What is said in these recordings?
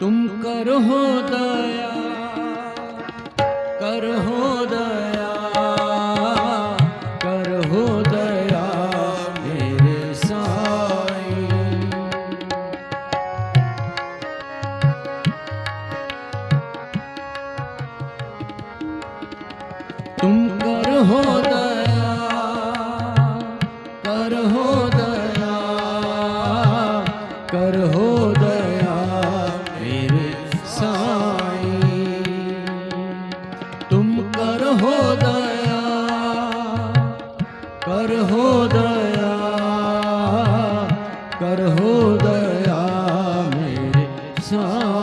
तुम करो दया करो दया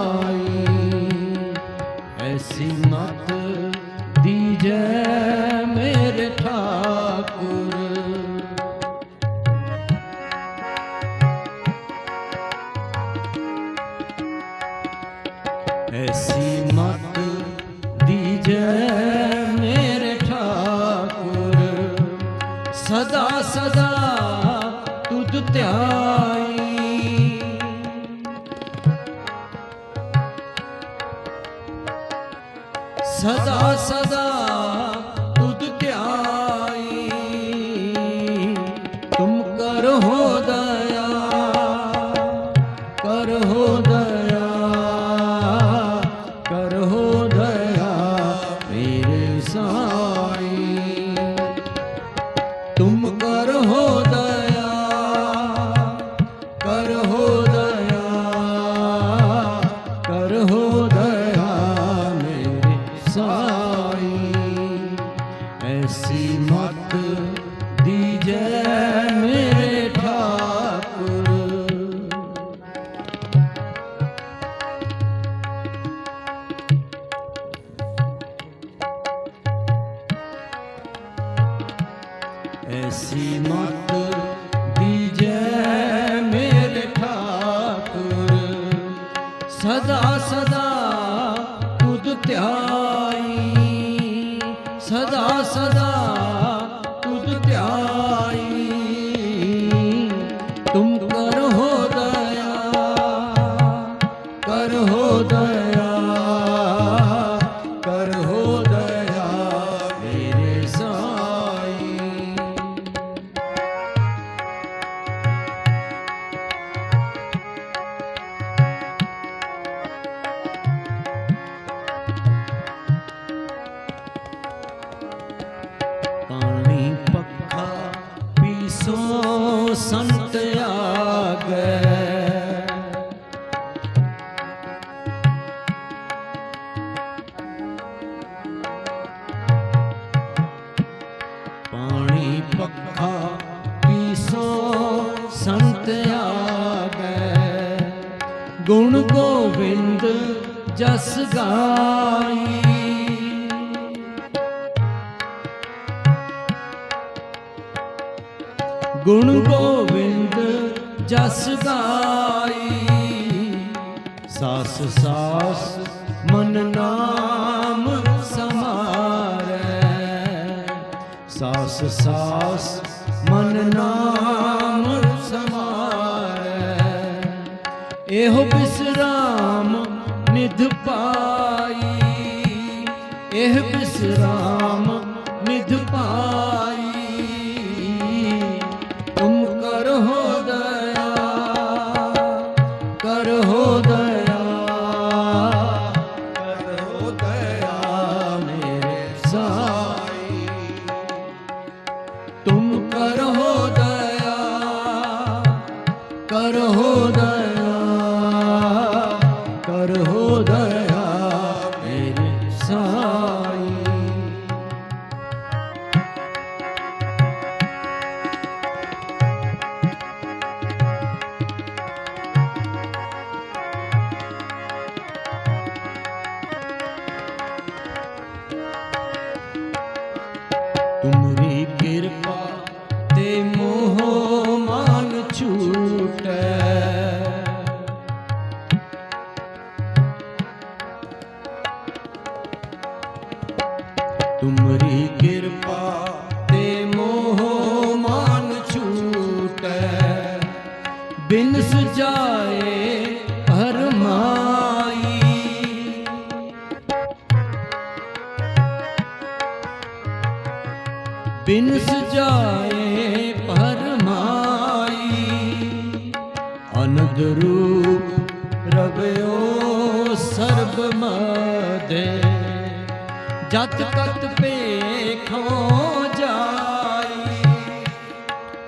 ਪਾਈ ਐਸੀ ਮਤ ਦੀਜੈ ਮੇਰੇ ਠਾਕੁਰ। ਐਸੀ ਮਤ ਦੀਜੈ ਮੇਰੇ ਠਾਕੁਰ। ਸਦਾ ਸਦਾ ਤੁਧ ਧਿਆਨ સદા સદા ਸਦਾ ਸਦਾ ਗੁਣ ਗੋਬਿੰਦ ਜਸ ਗਾਈ। ਗੁਣ ਗੋਬਿੰਦ ਜਸ ਗਾਈ। ਸਾਸ ਸਾਸ ਮਨ ਨਾਮ ਸਮਾਰੈ। ਸਾਸ ਸਾਸ ਮਨ ਨਾਮ ਇਹੋ ਬਿਸਰਾਮ ਨਿਧ ਪਾਈ ਇਹ ਬਿਸਰਾਮ ਤੁਮਰੀ ਕਿਰਪਾ ਬਿਨ ਸਜਾਏ ਪਰਮਾਈ। ਅਨੰਦ ਰੂਪ ਰਵਿਓ ਸਰਬ ਮਦੇ। ਜਤ ਕਤ ਪੇਖੋ ਜਾਈ।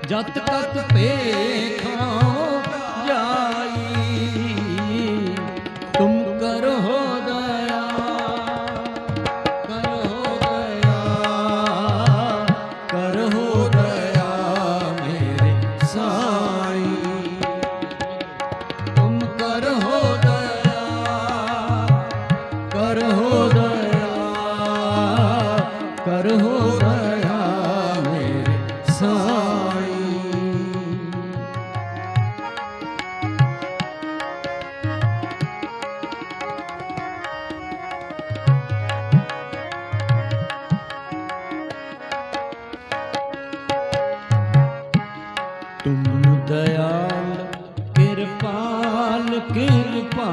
ਜਤ ਕਤ ਪੇਖੋ ਤੁਮ ਦਇਆਲ ਕਿਰਪਾਲ ਕਿਰਪਾ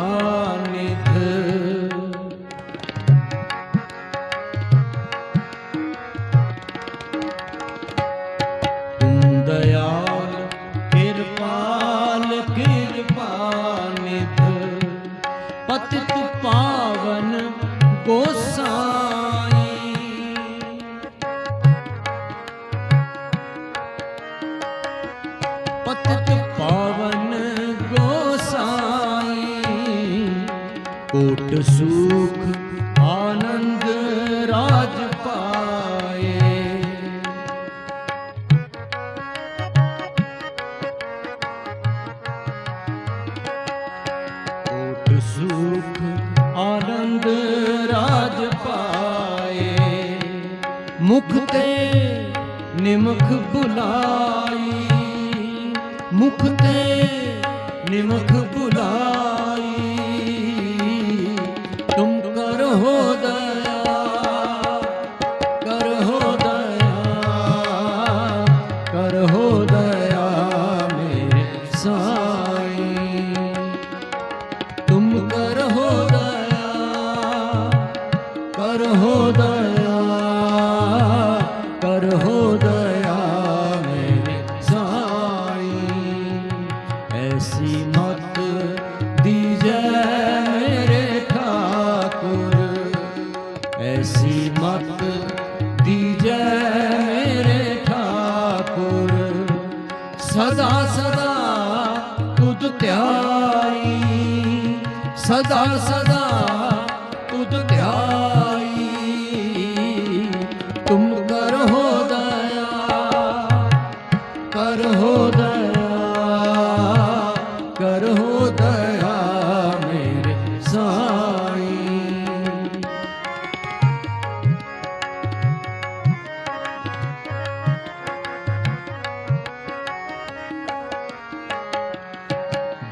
ਆਨੰਦ ਰਾਜ ਪਾਏ। ਮੁਖ ਤੇ ਨਿਮਖ ਬੁਲਾਈ ਮੁਖ ਤੇ ਨਿਮਖ ਬੁਲਾਈ ਐਸੀ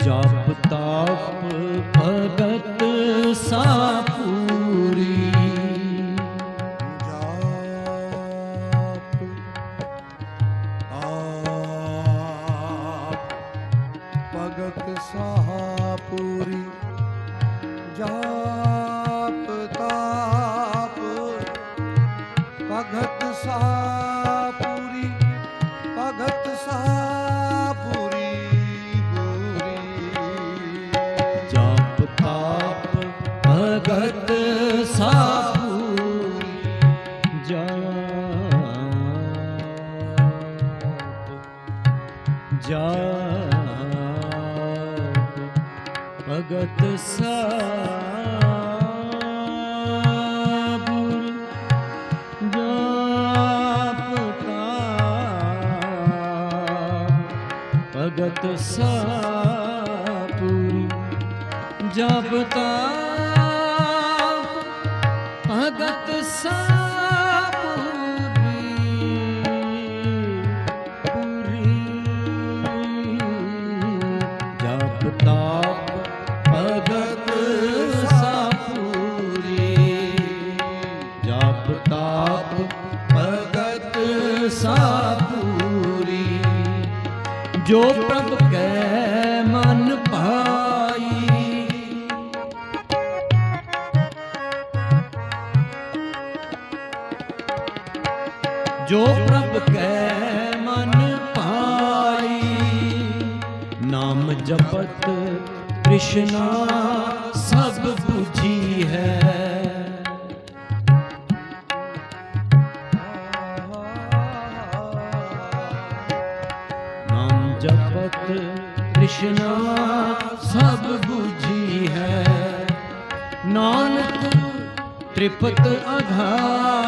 ਜਪ ਤਾਪ ਭਗਤ ਸਾਪੂਰੀ। ਜਾਪ ਆਪ ਭਗਤ ਸਾਪੂਰੀ। ਜਾਪ ਤਾਪ ਭਗਤ ਸਾਪੂਰੀ ਭਗਤ ਸਾਪੂਰੀ ਜਾਪ ਜਾਪ ਭਗਤ ਸਾਪੂਰੀ ਜਾਪ ਤਾਪ ਭਗਤ ਸਾਪੂਰੀ ਜਪ ਭਗਤ ਜੋ ਪ੍ਰਭ ਕੈ ਮਨ ਪਾਈ, ਨਾਮ ਜਪਤ ਕ੍ਰਿਸ਼ਨਾ ਸਭ 부ਜੀ ਹੈ ਜਪਤ ਕ੍ਰਿਸ਼ਨਾ ਸਭ 부ਜੀ ਹੈ। ਨਾਨਕ ਤ੍ਰਿਪਤ ਅਧਾਰ